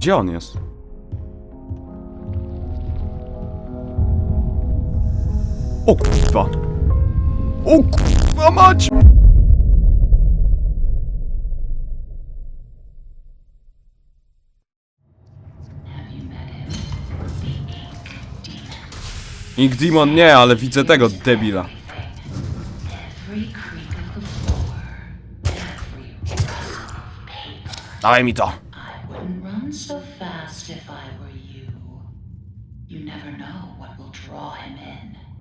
Gdzie on jest? O kurwa! O kurwa mać! Ink Demon nie, ale widzę tego debila. Dawaj mi to.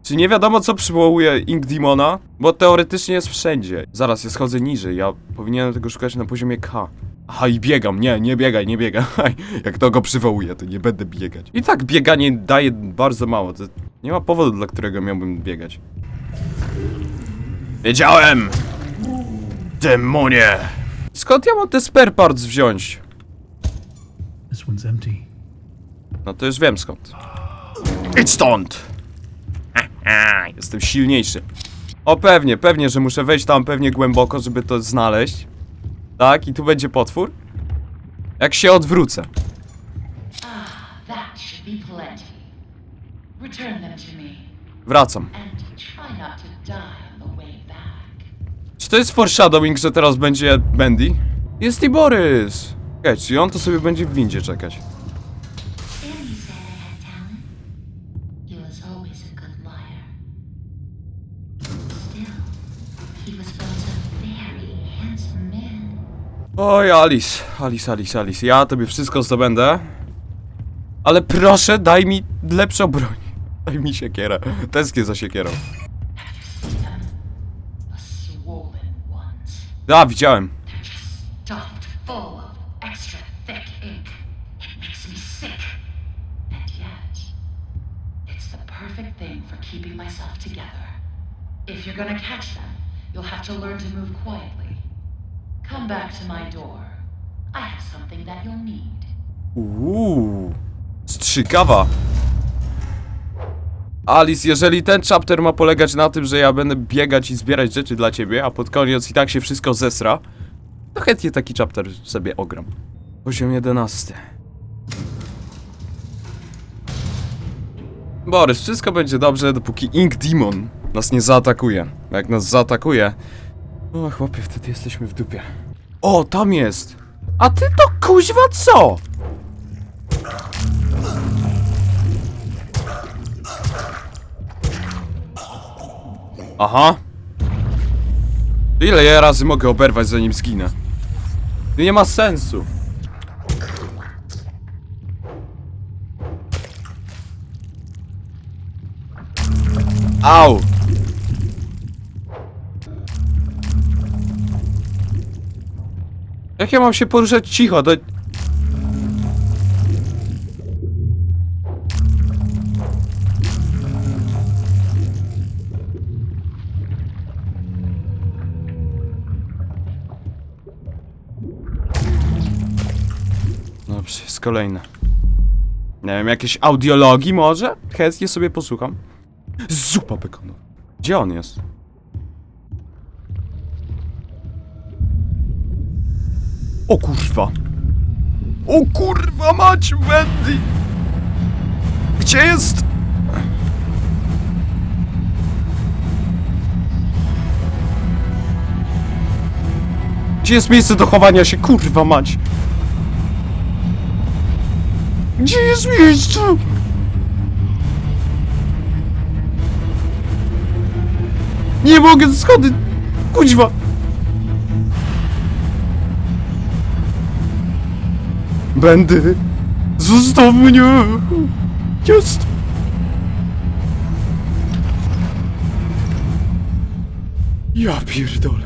Czy nie wiadomo co przywołuje Ink Demona? Bo teoretycznie jest wszędzie. Zaraz, ja schodzę niżej, ja powinienem tego szukać na poziomie K. Aha, i biegam, nie, nie biegaj, nie biegaj. Jak to go przywołuje, to nie będę biegać. I tak bieganie daje bardzo mało, to nie ma powodu, dla którego miałbym biegać. Wiedziałem! Demonie! Skąd ja mam te spare parts wziąć? This one's empty. No to już wiem skąd. Idź stąd! Jestem silniejszy. O pewnie, pewnie, że muszę wejść tam pewnie głęboko, żeby to znaleźć. Tak, i tu będzie potwór. Jak się odwrócę. Me, Wracam. Czy to jest foreshadowing, że teraz będzie Bendy? Jest i Borys! Okej, czyli on to sobie będzie w windzie czekać. Oj, Alice, Alice, Alice, Alice, ja tobie wszystko zdobędę. Ale proszę, daj mi lepszą broń. Daj mi siekierę. Tęsknię za siekierą. The swollen ones. A, widziałem. If you're gonna catch them, you'll have to learn to move quietly. Come back to my door. I have something that you'll need. Uuu, strzykawa. Alice, jeżeli ten chapter ma polegać na tym, że ja będę biegać i zbierać rzeczy dla ciebie, a pod koniec i tak się wszystko zesra, to chętnie taki chapter sobie ogram. Poziom 11. Borys, wszystko będzie dobrze, dopóki Ink Demon nas nie zaatakuje. A Jak nas zaatakuje... O, chłopie, wtedy jesteśmy w dupie. O, tam jest! A ty to kuźwa co? Aha. Ile ja razy mogę oberwać zanim zginę? To nie ma sensu. Au! Jak ja mam się poruszać cicho? To... Dobrze, jest kolejne. Nie wiem, jakieś audiologii może? Chętnie sobie posłucham. Zupa bekonu. Gdzie on jest? O kurwa. O kurwa mać, Wendy! Gdzie jest? Gdzie jest miejsce do chowania się, kurwa mać? Gdzie jest miejsce? Nie mogę, schody! Kuźwa! Będę! Zostaw mnie! Jest! Ja pierdolę.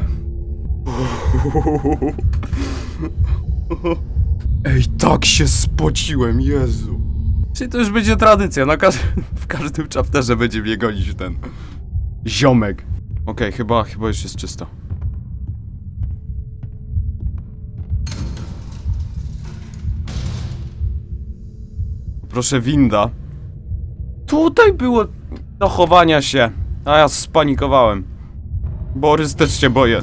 Ej, tak się spociłem, Jezu. Czyli to już będzie tradycja, na każ w każdym chapterze będzie mnie gonić ten ziomek. Okej, chyba, chyba już jest czysto. Proszę winda. Tutaj było do chowania się, a ja spanikowałem. Borys też się boję.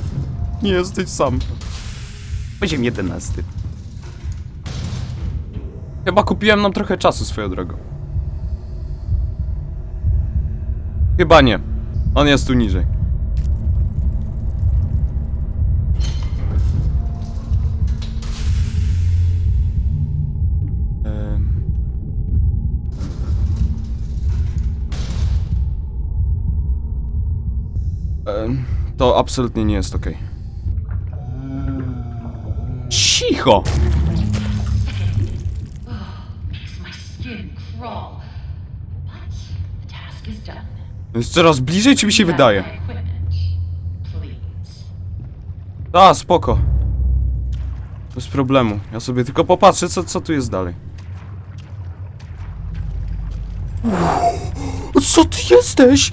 Nie jesteś sam. Poziom 11. Chyba kupiłem nam trochę czasu swoją drogą. Chyba nie. On jest tu niżej. To absolutnie nie jest okej. Cicho! Jest coraz bliżej, czy mi się wydaje? Please. A, spoko. Bez problemu. Ja sobie tylko popatrzę, co, co tu jest dalej. Co ty jesteś?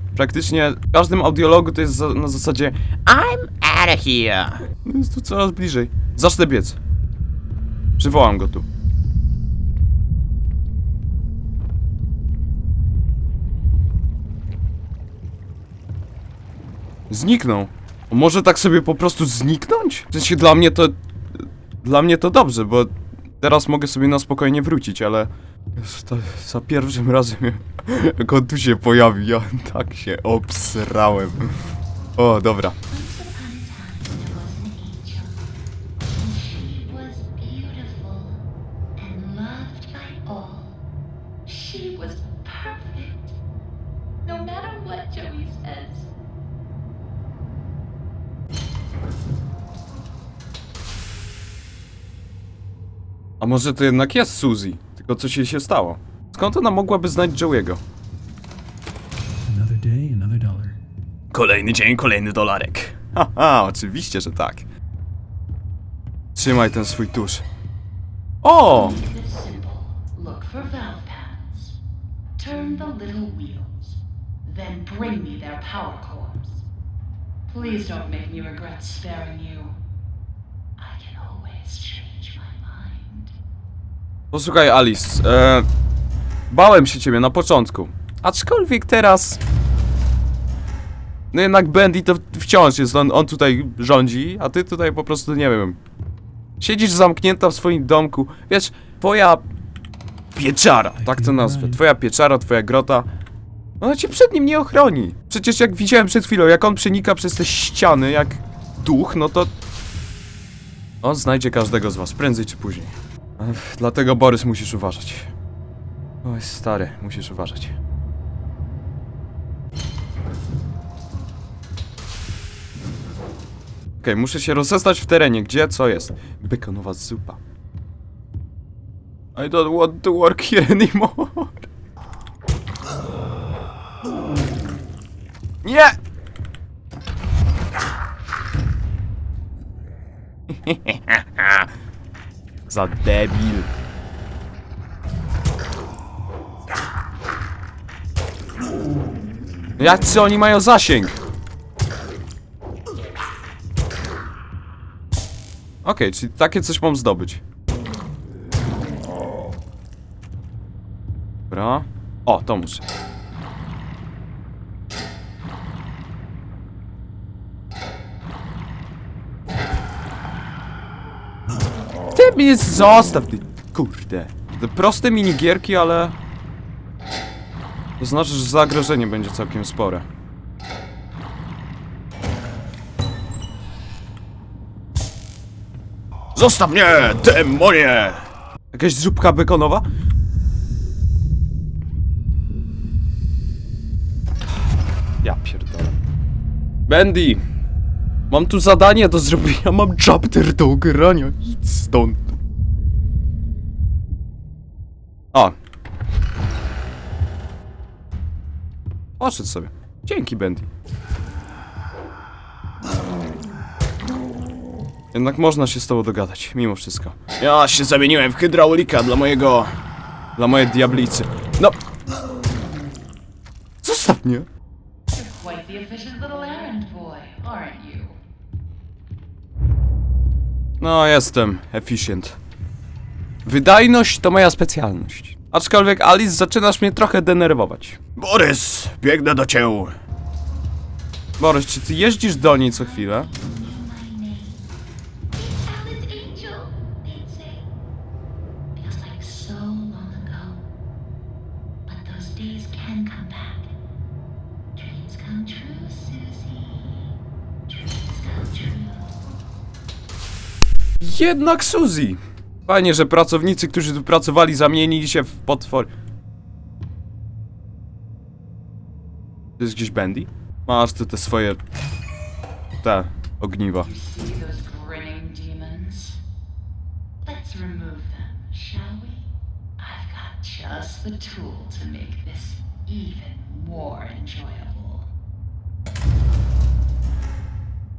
praktycznie w każdym audiologu to jest za, na zasadzie I'm out of here. Jest tu coraz bliżej. Zacznę biec. Przywołam go tu. Zniknął. Może tak sobie po prostu zniknąć? W sensie dla mnie to... Dla mnie to dobrze, bo teraz mogę sobie na spokojnie wrócić, ale... To za pierwszym razem jak on tu się pojawił, ja tak się obsrałem. O, dobra. A może to jednak jest Suzy? Tylko coś jej się stało. Skąd ona mogłaby znać Joey'ego? Another day, another dollar. Kolejny dzień, kolejny dolarek. Haha, oczywiście, że tak. Trzymaj ten swój tusz. O! Make this simple. Look for valve pads. Turn the little wheels. Then bring me their power cores. Please don't make me regret sparing you. I can always mind. Posłuchaj, Alice. E, bałem się ciebie na początku. Aczkolwiek teraz. No jednak Bendy to wciąż jest. On, on tutaj rządzi, a ty tutaj po prostu nie wiem. Siedzisz zamknięta w swoim domku. Wiesz, twoja pieczara, tak to nazwę. Twoja pieczara, twoja grota. Ona cię przed nim nie ochroni. Przecież jak widziałem przed chwilą, jak on przenika przez te ściany, jak duch, no to. On znajdzie każdego z was, prędzej czy później. Dlatego Borys musisz uważać. Oj, stary, musisz uważać. Okej, muszę się rozestać w terenie. Gdzie, co jest? Bekonowa zupa. I don't want to work here anymore. Nie! Za debil. Jacy oni mają zasięg? Okej, czyli takie coś mam zdobyć. Dobra. O, to muszę. Mnie zostaw, ty kurde. Te proste minigierki, ale... To znaczy, że zagrożenie będzie całkiem spore. Zostaw mnie, demonie! Jakaś zupka bekonowa? Ja pierdolę. Bendy! Mam tu zadanie do zrobienia, mam chapter do grania. Idź stąd. A. Poszedł sobie. Dzięki, Bendy. Jednak można się z tobą dogadać, mimo wszystko. Ja się zamieniłem w hydraulika dla mojego... Dla mojej diablicy. No! Zostaw mnie! You're quite the efficient little errand boy, aren't you? No, jestem efficient. Wydajność to moja specjalność. Aczkolwiek, Alice, zaczynasz mnie trochę denerwować. Borys, biegnę do ciebie. Borys, czy ty jeździsz do niej co chwilę? Jednak Suzy! Fajnie, że pracownicy, którzy tu pracowali, zamienili się w potwor. To jest gdzieś Bendy? Masz tu te swoje... te ogniwa. Just the tool to make this even more enjoyable.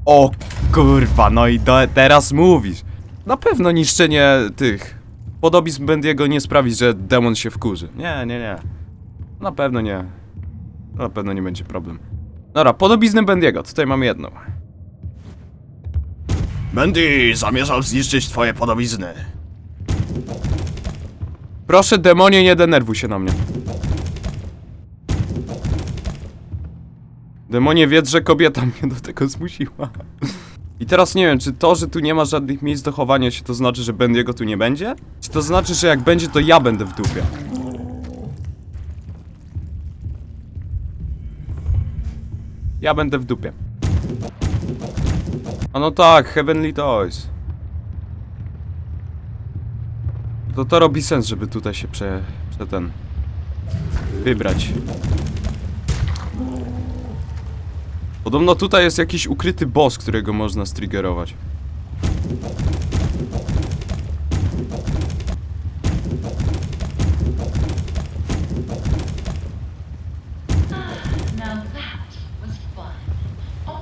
O kurwa, no i do, teraz mówisz. Na pewno niszczenie tych podobizn Bendiego nie sprawi, że demon się wkurzy. Nie, nie, nie. Na pewno nie. Na pewno nie będzie problem. Dobra, podobizny Bendiego, tutaj mamy jedną. Bendy zamierzał zniszczyć twoje podobizny. Proszę, demonie, nie denerwuj się na mnie. Demonie wiedz, że kobieta mnie do tego zmusiła. I teraz nie wiem, czy to, że tu nie ma żadnych miejsc do chowania się, to znaczy, że Bendiego tu nie będzie? Czy to znaczy, że jak będzie, to ja będę w dupie? Ja będę w dupie. A no tak, Heavenly Toys. To to robi sens, żeby tutaj się prze... prze ten... wybrać. Podobno tutaj jest jakiś ukryty boss, którego można striggerować. Oh.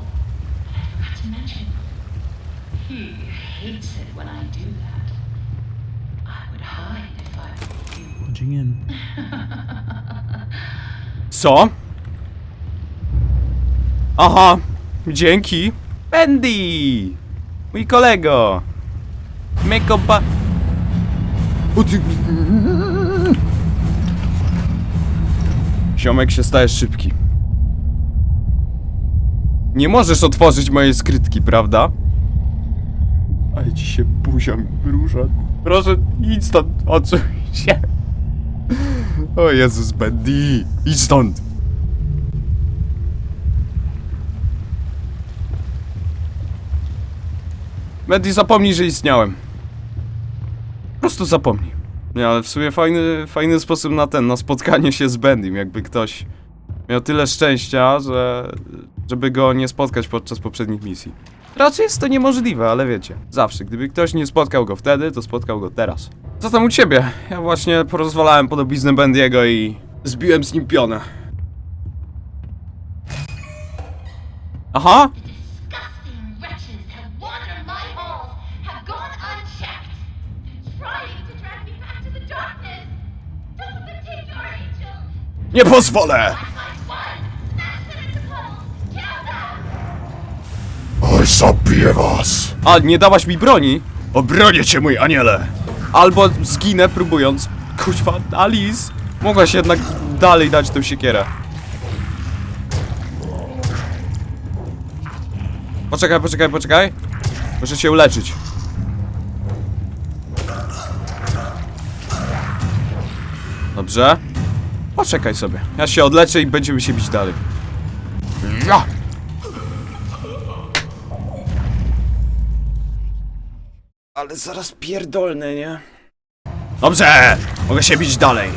Co? Aha, dzięki. Bendy! Mój kolego! O ty... Ziomek się stajesz szybki. Nie możesz otworzyć mojej skrytki, prawda? Ale ci się buzia mi rusza. Proszę, idź stąd, odsuń się. O Jezus, Bendy! Idź stąd! Bendy, zapomnij, że istniałem. Po prostu zapomnij. Nie, ale w sumie fajny, fajny sposób na ten, na spotkanie się z Bendym, jakby ktoś miał tyle szczęścia, że... żeby go nie spotkać podczas poprzednich misji. Raczej jest to niemożliwe, ale wiecie, zawsze, gdyby ktoś nie spotkał go wtedy, to spotkał go teraz. Co tam u ciebie? Ja właśnie porozwalałem podobiznę Bendiego i zbiłem z nim pionę. Aha! Kill them. Oj, zabiję was! A, nie dałaś mi broni? Obronię cię, mój aniele! Albo zginę próbując. Kuźwa, Alice! Mogłaś jednak dalej dać tę siekierę. Poczekaj, poczekaj, poczekaj. Muszę się uleczyć. Dobrze. Poczekaj sobie. Ja się odleczę i będziemy się bić dalej. Ja! Ale zaraz pierdolne, nie? Dobrze! Mogę się bić dalej.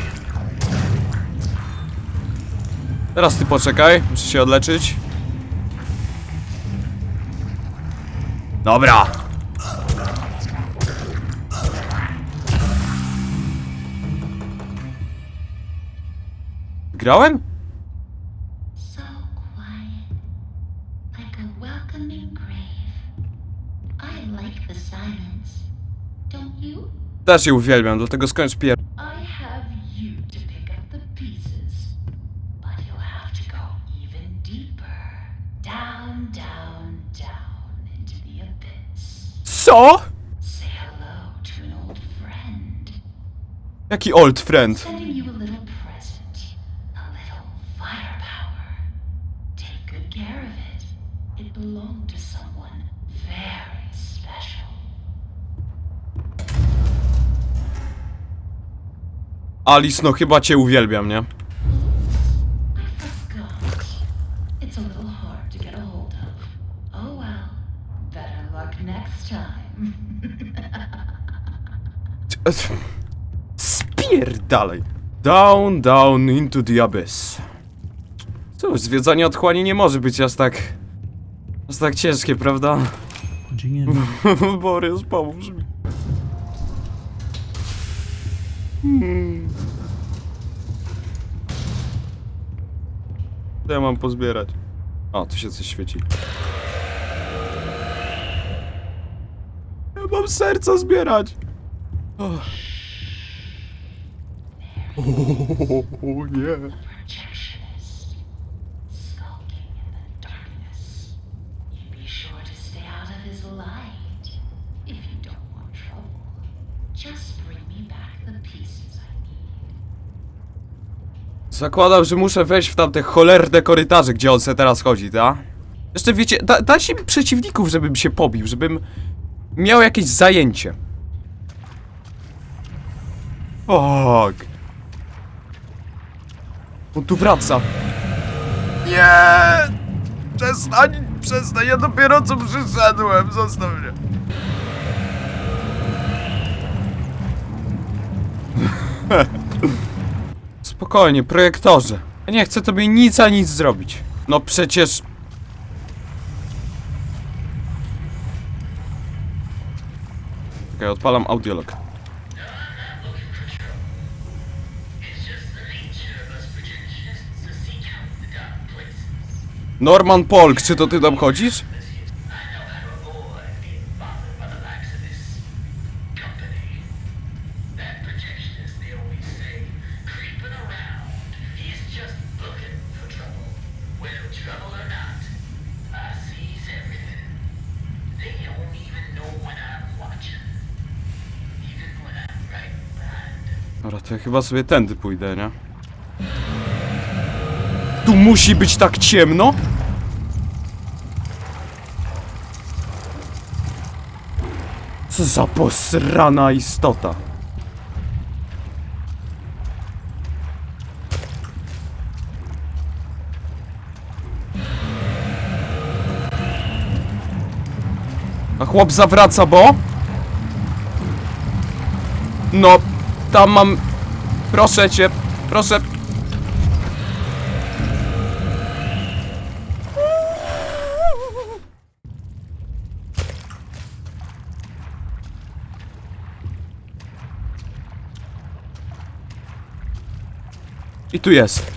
Teraz ty poczekaj, muszę się odleczyć. Dobra. Grałem? So quiet, like a welcoming grave. I like the Też je uwielbiam, dlatego skończ pier... I have you to pick up the pieces, but you'll have to go even deeper. Down, down, down into the abyss. Co? Say hello to an old friend. Jaki old friend? Sending you a Alice, no chyba cię uwielbiam, nie? Oh. Spierdalej. Down, down into the abyss. Cóż, zwiedzanie otchłani nie może być aż tak... aż tak ciężkie, prawda? Punching in. Borys, pomóż mi. Hmm. Co ja mam pozbierać? O, tu się coś świeci. Ja mam serca zbierać. O, o nie. Projectionist. Skulking in the darkness. You be sure to stay out of his light. If you don't want trouble, just bring me back the pieces I need. Zakładam, że muszę wejść w tamte cholerne korytarze, gdzie on se teraz chodzi, ta? Jeszcze wiecie, da, dajcie mi przeciwników, żebym się pobił, żebym miał jakieś zajęcie. Fuck. On tu wraca. Nie! Przestań, przestań, ja dopiero co przyszedłem, zostaw mnie. Spokojnie, projektorze. Nie chcę tobie nic a nic zrobić. No przecież... Czekaj, odpalam audiolog. Norman Polk, czy to ty tam chodzisz? Chyba sobie tędy pójdę, nie? Tu musi być tak ciemno? Co za posrana istota. A chłop zawraca, bo? No, tam mam... Proszę cię, proszę... I tu jest.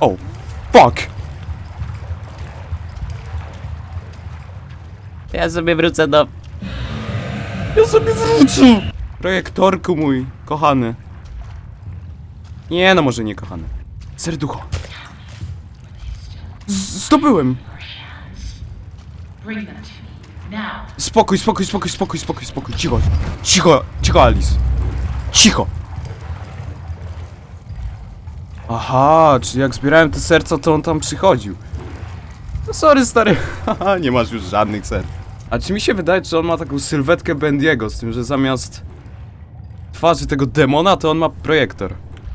O, fuck! Ja sobie wrócę do... Ja sobie wrócę! Projektorku mój, kochany. Nie, no może nie kochany. Serducho. Z- Zdobyłem! Spokój, spokój, spokój, spokój, spokój, spokój. Cicho, cicho, cicho, Alice. Cicho. Aha, czyli jak zbierałem te serca, to on tam przychodził. No sorry, stary. Nie masz już żadnych serc. A czy mi się wydaje, że on ma taką sylwetkę Bendiego, z tym, że zamiast twarzy tego demona, to on ma projektor.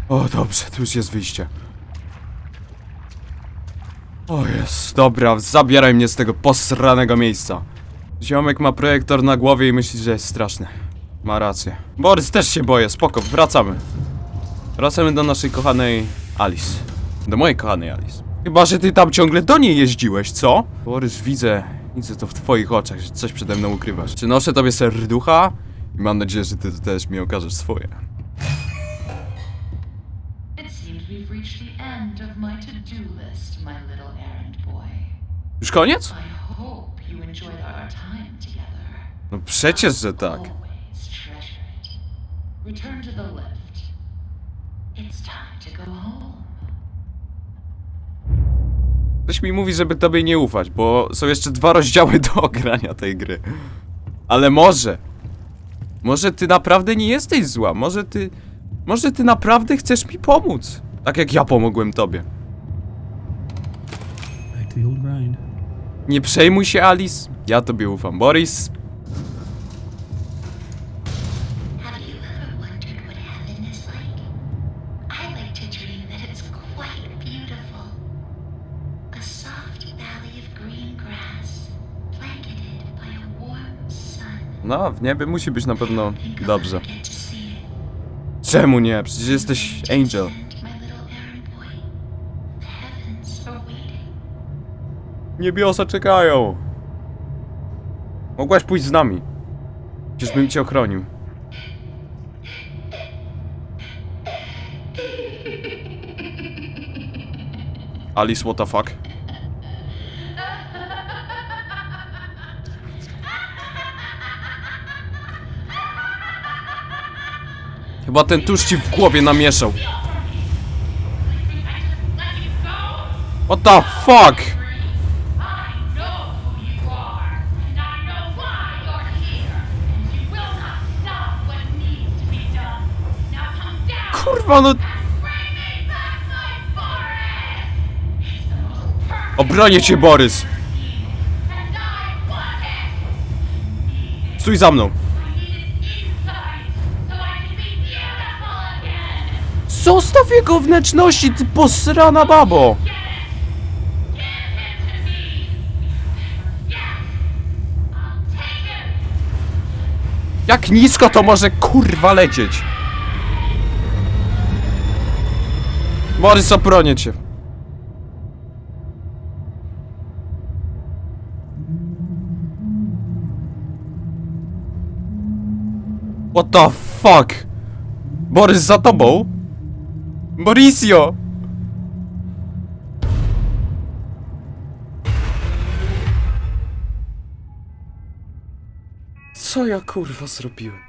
O, dobrze, tu już jest wyjście. O jest, dobra, zabieraj mnie z tego posranego miejsca. Ziomek ma projektor na głowie i myśli, że jest straszny. Ma rację. Borys, też się boję, spoko, wracamy. Wracamy do naszej kochanej Alice. Do mojej kochanej Alice. Chyba, że ty tam ciągle do niej jeździłeś, co? Borys, widzę, widzę to w twoich oczach, że coś przede mną ukrywasz. Przynoszę tobie serducha i mam nadzieję, że ty też mi okażesz swoje. Już koniec? No przecież, że tak. Return to the lift. It's time to go home. Ktoś mi mówi, żeby tobie nie ufać, bo są jeszcze dwa rozdziały do ogrania tej gry. Ale może. Może ty naprawdę nie jesteś zła. Może ty. Może ty naprawdę chcesz mi pomóc. Tak jak ja pomogłem tobie. Nie przejmuj się, Alice. Ja tobie ufam. Boris. No, w niebie musi być na pewno dobrze. Czemu nie? Przecież jesteś angel. Niebiosa czekają. Mogłaś pójść z nami. Przecież bym cię ochronił. Alice, what the fuck? Chyba ten tusz ci w głowie namieszał. What the fuck? I know who you are, and I know Zostaw jego wnętrzności, ty posrana babo! Jak nisko to może kurwa lecieć? Borys, obronię cię. What the fuck? Borys za tobą? Borisio! Co ja kurwa zrobiłem?